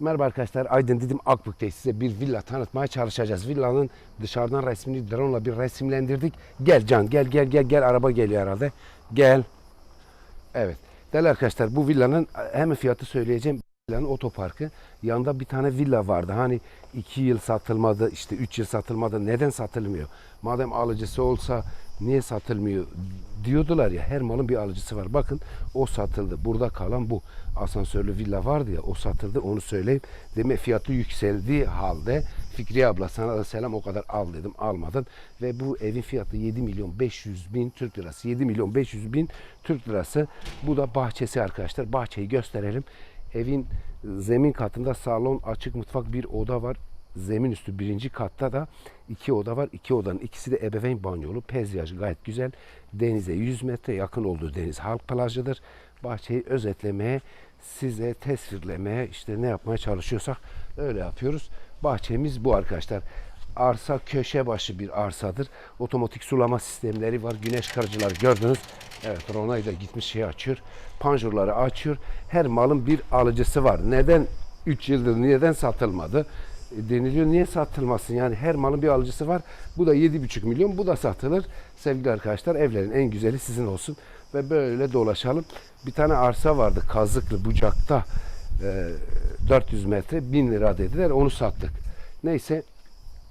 Merhaba arkadaşlar. Aydın Didim Akbük'teyiz. Size bir villa tanıtmaya çalışacağız. Villanın dışarıdan resmini drone'la bir resimlendirdik. Gel Can gel gel gel gel araba geliyor herhalde. Gel. Evet. Değerli arkadaşlar bu villanın hem fiyatı söyleyeceğim. Villanın otoparkı. Yanında bir tane villa vardı. Hani iki yıl satılmadı, işte üç yıl satılmadı. Neden satılmıyor? Madem alıcısı olsa niye satılmıyor diyordular ya. Her malın bir alıcısı var. Bakın o satıldı. Burada kalan bu. Asansörlü villa vardı ya o satıldı onu söyleyeyim. Demek fiyatı yükseldiği halde Fikriye abla sana da selam o kadar al dedim almadın. Ve bu evin fiyatı 7 milyon 500 bin Türk lirası. 7 milyon 500 bin Türk lirası. Bu da bahçesi arkadaşlar. Bahçeyi gösterelim. Evin zemin katında salon, açık mutfak bir oda var. Zemin üstü birinci katta da iki oda var. İki odanın ikisi de ebeveyn banyolu. Peyzaj gayet güzel. Denize 100 metre yakın olduğu deniz halk plajıdır. Bahçeyi özetlemeye, size tesvirlemeye, işte ne yapmaya çalışıyorsak öyle yapıyoruz. Bahçemiz bu arkadaşlar. Arsa köşe başı bir arsadır. Otomatik sulama sistemleri var. Güneş kırıcılar gördünüz. Evet Ronay da gitmiş şey açıyor. Panjurları açıyor. Her malın bir alıcısı var. Neden 3 yıldır neden satılmadı? E, deniliyor niye satılmasın? Yani her malın bir alıcısı var. Bu da 7,5 milyon. Bu da satılır. Sevgili arkadaşlar evlerin en güzeli sizin olsun. Ve böyle dolaşalım. Bir tane arsa vardı Kazıklı Bucak'ta. E, 400 metre 1000 lira dediler. Onu sattık. Neyse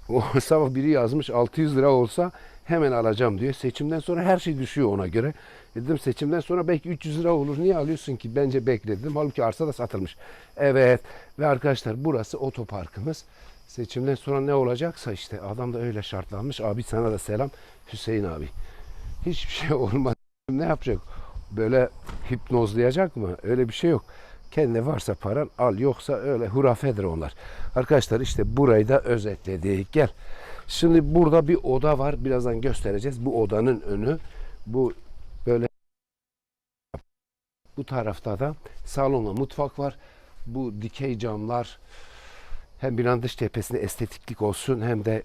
o sabah biri yazmış 600 lira olsa hemen alacağım diyor. Seçimden sonra her şey düşüyor ona göre. Dedim seçimden sonra belki 300 lira olur. Niye alıyorsun ki? Bence bekledim. Halbuki arsa da satılmış. Evet. Ve arkadaşlar burası otoparkımız. Seçimden sonra ne olacaksa işte adam da öyle şartlanmış. Abi sana da selam Hüseyin abi. Hiçbir şey olmaz. Ne yapacak? Böyle hipnozlayacak mı? Öyle bir şey yok. Kendine varsa paran al yoksa öyle hurafedir onlar. Arkadaşlar işte burayı da özetledik. Gel. Şimdi burada bir oda var. Birazdan göstereceğiz. Bu odanın önü bu böyle bu tarafta da salonla mutfak var. Bu dikey camlar hem binanın dış cephesinde estetiklik olsun hem de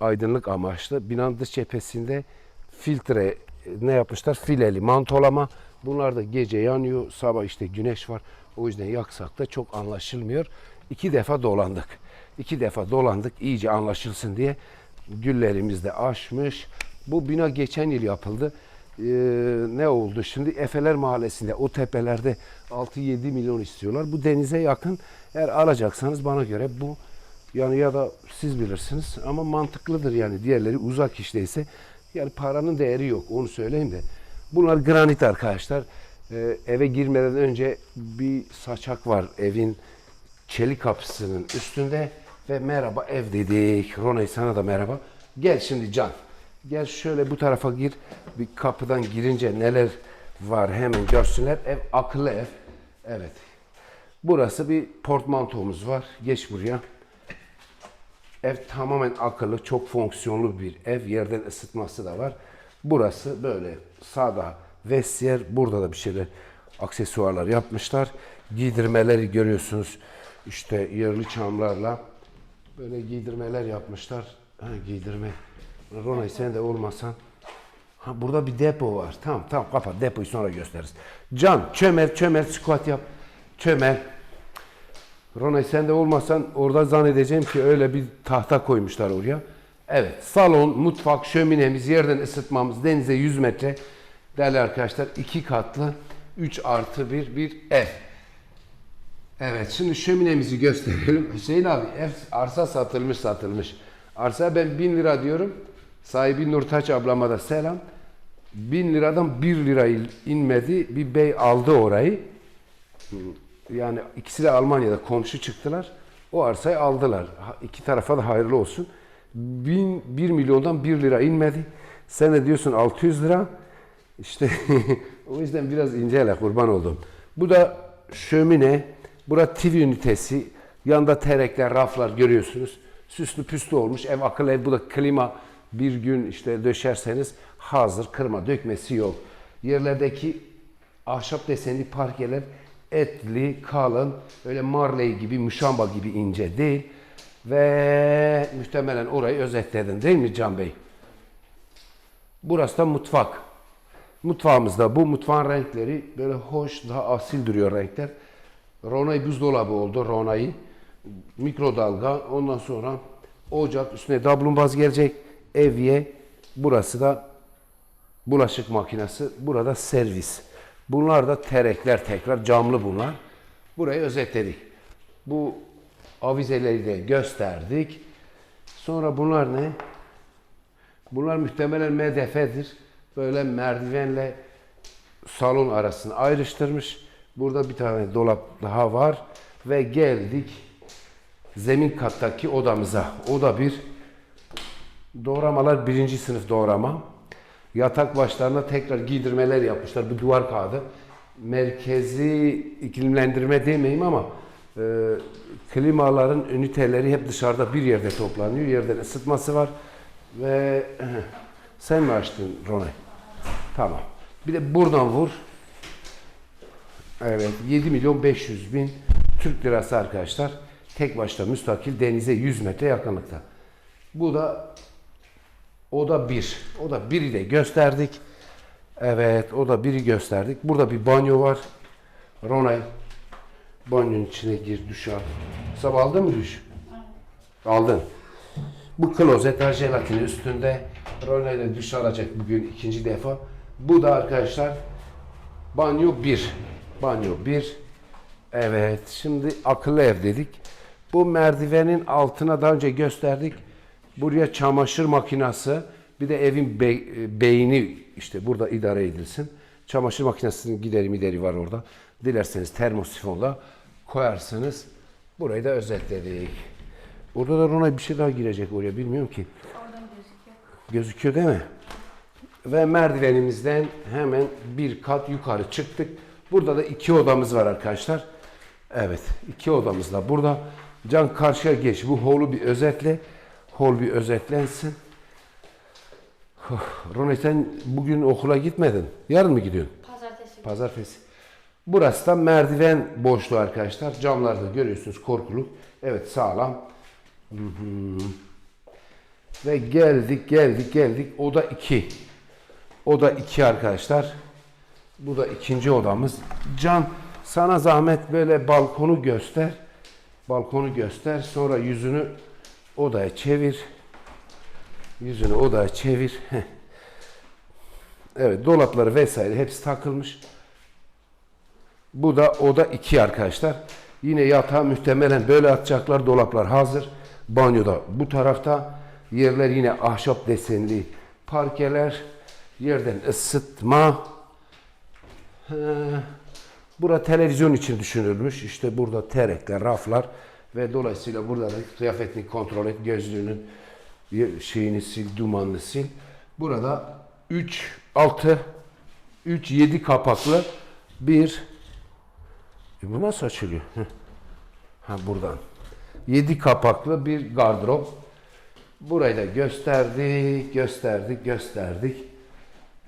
aydınlık amaçlı. Binanın dış cephesinde filtre ne yapmışlar? Fileli mantolama. Bunlar da gece yanıyor. Sabah işte güneş var. O yüzden yaksak da çok anlaşılmıyor. İki defa dolandık. İki defa dolandık iyice anlaşılsın diye. Güllerimiz de açmış. Bu bina geçen yıl yapıldı. Ee, ne oldu? Şimdi Efeler Mahallesi'nde o tepelerde 6-7 milyon istiyorlar. Bu denize yakın. Eğer alacaksanız bana göre bu yani ya da siz bilirsiniz ama mantıklıdır yani diğerleri uzak işteyse yani paranın değeri yok onu söyleyeyim de. Bunlar granit arkadaşlar. Ee, eve girmeden önce bir saçak var evin çelik kapısının üstünde ve merhaba ev dedik. Ronay sana da merhaba. Gel şimdi Can. Gel şöyle bu tarafa gir. Bir kapıdan girince neler var hemen görsünler. Ev akıllı ev. Evet. Burası bir portmantomuz var. Geç buraya. Ev tamamen akıllı, çok fonksiyonlu bir ev. Yerden ısıtması da var. Burası böyle sağda vestiyer. Burada da bir şeyler aksesuarlar yapmışlar. Giydirmeleri görüyorsunuz. İşte yerli çamlarla böyle giydirmeler yapmışlar. Ha, giydirme. Ronay sen de olmasan. Ha, burada bir depo var. Tamam tamam kapat. Depoyu sonra gösteririz. Can çömel çömel squat yap. Çömel. Ronay sen de olmasan orada zannedeceğim ki öyle bir tahta koymuşlar oraya. Evet salon, mutfak, şöminemiz, yerden ısıtmamız, denize 100 metre. Değerli arkadaşlar iki katlı 3 artı 1 bir ev. Evet şimdi şöminemizi gösterelim. Hüseyin abi ev arsa satılmış satılmış. Arsa ben 1000 lira diyorum. Sahibi Nurtaç ablama da selam. 1000 liradan 1 lira inmedi. Bir bey aldı orayı. Yani ikisi de Almanya'da komşu çıktılar. O arsayı aldılar. İki tarafa da hayırlı olsun. Bin, 1 milyondan 1 lira inmedi. Sen de diyorsun 600 lira. İşte o yüzden biraz incele kurban oldum. Bu da şömine. Bura TV ünitesi. Yanında terekler, raflar görüyorsunuz. Süslü püslü olmuş. Ev akıl ev. Bu da klima. Bir gün işte döşerseniz hazır. Kırma dökmesi yok. Yerlerdeki ahşap desenli parkeler etli, kalın, öyle marley gibi, muşamba gibi ince değil. Ve muhtemelen orayı özetledin değil mi Can Bey? Burası da mutfak. Mutfağımızda bu mutfağın renkleri böyle hoş, daha asil duruyor renkler. Ronay buzdolabı oldu, Ronay'ı. mikrodalga, ondan sonra ocak, üstüne dablumbaz gelecek, evye, burası da bulaşık makinesi, burada servis. Bunlar da terekler tekrar, camlı bunlar. Burayı özetledik. Bu avizeleri de gösterdik. Sonra bunlar ne? Bunlar muhtemelen MDF'dir. Böyle merdivenle salon arasını ayrıştırmış. Burada bir tane dolap daha var. Ve geldik zemin kattaki odamıza. O da bir doğramalar birinci sınıf doğrama. Yatak başlarına tekrar giydirmeler yapmışlar. Bu duvar kağıdı. Merkezi iklimlendirme demeyeyim ama e, klimaların üniteleri hep dışarıda bir yerde toplanıyor. Yerden ısıtması var. Ve sen mi açtın Ronay? Tamam. Bir de buradan vur. Evet 7 milyon 500 bin Türk lirası arkadaşlar. Tek başına müstakil denize 100 metre yakınlıkta. Bu da o da bir. O da biri de gösterdik. Evet o da biri gösterdik. Burada bir banyo var. Ronay banyonun içine gir duş al. Sabah aldın mı duş? Aldın. Bu klozet her jelatinin üstünde. Ronay ile duş alacak bugün ikinci defa. Bu da arkadaşlar banyo 1. Banyo 1. Evet şimdi akıllı ev dedik. Bu merdivenin altına daha önce gösterdik. Buraya çamaşır makinesi bir de evin be- beyni işte burada idare edilsin. Çamaşır makinesinin gideri mideri var orada. Dilerseniz termosifonla koyarsınız. Burayı da özetledik. Orada da Ronay bir şey daha girecek oraya bilmiyorum ki. Oradan gözüküyor. Gözüküyor değil mi? Ve merdivenimizden hemen bir kat yukarı çıktık. Burada da iki odamız var arkadaşlar. Evet, iki odamız da burada. Can karşıya geç. Bu holu bir özetle. Hol bir özetlensin. Huh, Ronay sen bugün okula gitmedin. Yarın mı gidiyorsun? Pazartesi. Pazartesi. Burası da merdiven boşluğu arkadaşlar. Camlarda görüyorsunuz korkuluk. Evet sağlam. Hı hı. Ve geldik geldik geldik. Oda 2. Oda 2 arkadaşlar. Bu da ikinci odamız. Can sana zahmet böyle balkonu göster. Balkonu göster. Sonra yüzünü odaya çevir. Yüzünü odaya çevir. Evet dolapları vesaire hepsi takılmış. Bu da oda 2 arkadaşlar. Yine yatağı muhtemelen böyle atacaklar. Dolaplar hazır. Banyoda bu tarafta. Yerler yine ahşap desenli parkeler. Yerden ısıtma. He. Bura televizyon için düşünülmüş. İşte burada terekler, raflar ve dolayısıyla burada da kıyafetini kontrol et, gözlüğünün şeyini sil, dumanını sil. Burada 3, 6, 3, 7 kapaklı bir e bu nasıl açılıyor? Ha buradan. 7 kapaklı bir gardırop. Burayı da gösterdik, gösterdik, gösterdik.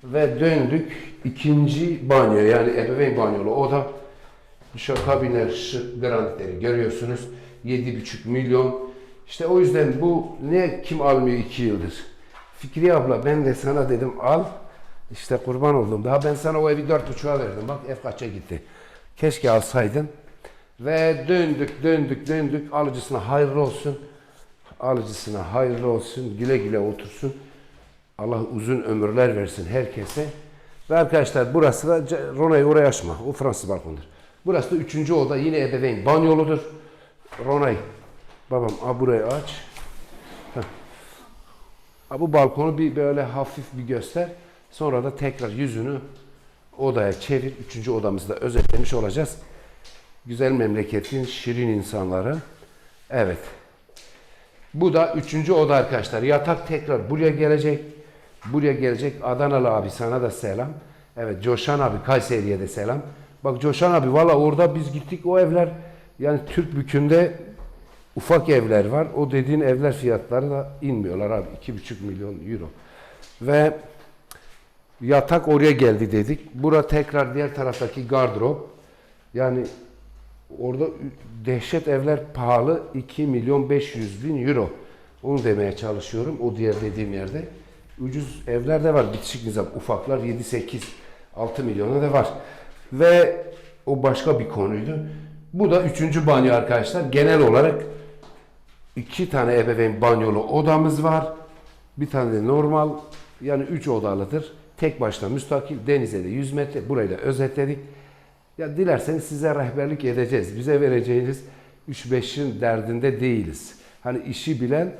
Ve döndük ikinci banyo yani ebeveyn banyolu oda. Duşa kabinler, şık granitleri görüyorsunuz. 7,5 milyon. İşte o yüzden bu ne kim almıyor 2 yıldır. Fikri abla ben de sana dedim al. İşte kurban oldum. Daha ben sana o evi 4,5'a verdim. Bak ev kaça gitti. Keşke alsaydın. Ve döndük, döndük, döndük. Alıcısına hayırlı olsun. Alıcısına hayırlı olsun. Güle güle otursun. Allah uzun ömürler versin herkese. Ve arkadaşlar burası da C- Ronay oraya açma. O Fransız balkondur. Burası da üçüncü oda. Yine ebeveyn banyoludur. Ronay. Babam a burayı aç. Heh. Ha, bu balkonu bir böyle hafif bir göster. Sonra da tekrar yüzünü odaya çevir. Üçüncü odamızda özetlemiş olacağız. Güzel memleketin şirin insanları. Evet. Bu da üçüncü oda arkadaşlar. Yatak tekrar buraya gelecek. Buraya gelecek. Adanalı abi sana da selam. Evet Coşan abi Kayseri'ye de selam. Bak Coşan abi valla orada biz gittik o evler yani Türk bükünde ufak evler var. O dediğin evler fiyatları da inmiyorlar abi. 2,5 milyon euro. Ve yatak oraya geldi dedik. Bura tekrar diğer taraftaki gardırop. Yani orada dehşet evler pahalı 2 milyon 500 bin euro. Onu demeye çalışıyorum o diğer dediğim yerde. Ucuz evler de var bitişik nizam ufaklar 7 8 6 milyona da var. Ve o başka bir konuydu. Bu da üçüncü banyo arkadaşlar. Genel olarak iki tane ebeveyn banyolu odamız var. Bir tane de normal yani üç odalıdır. Tek başına müstakil denize de 100 metre. Burayı da özetledik. Ya dilerseniz size rehberlik edeceğiz. Bize vereceğiniz 3-5'in derdinde değiliz. Hani işi bilen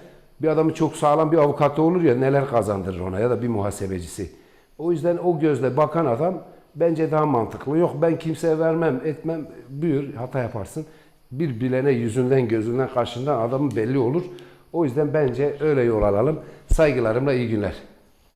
bir adamı çok sağlam bir avukatı olur ya neler kazandırır ona ya da bir muhasebecisi. O yüzden o gözle bakan adam bence daha mantıklı. Yok ben kimseye vermem etmem buyur hata yaparsın. Bir bilene yüzünden gözünden kaşından adamın belli olur. O yüzden bence öyle yol alalım. Saygılarımla iyi günler.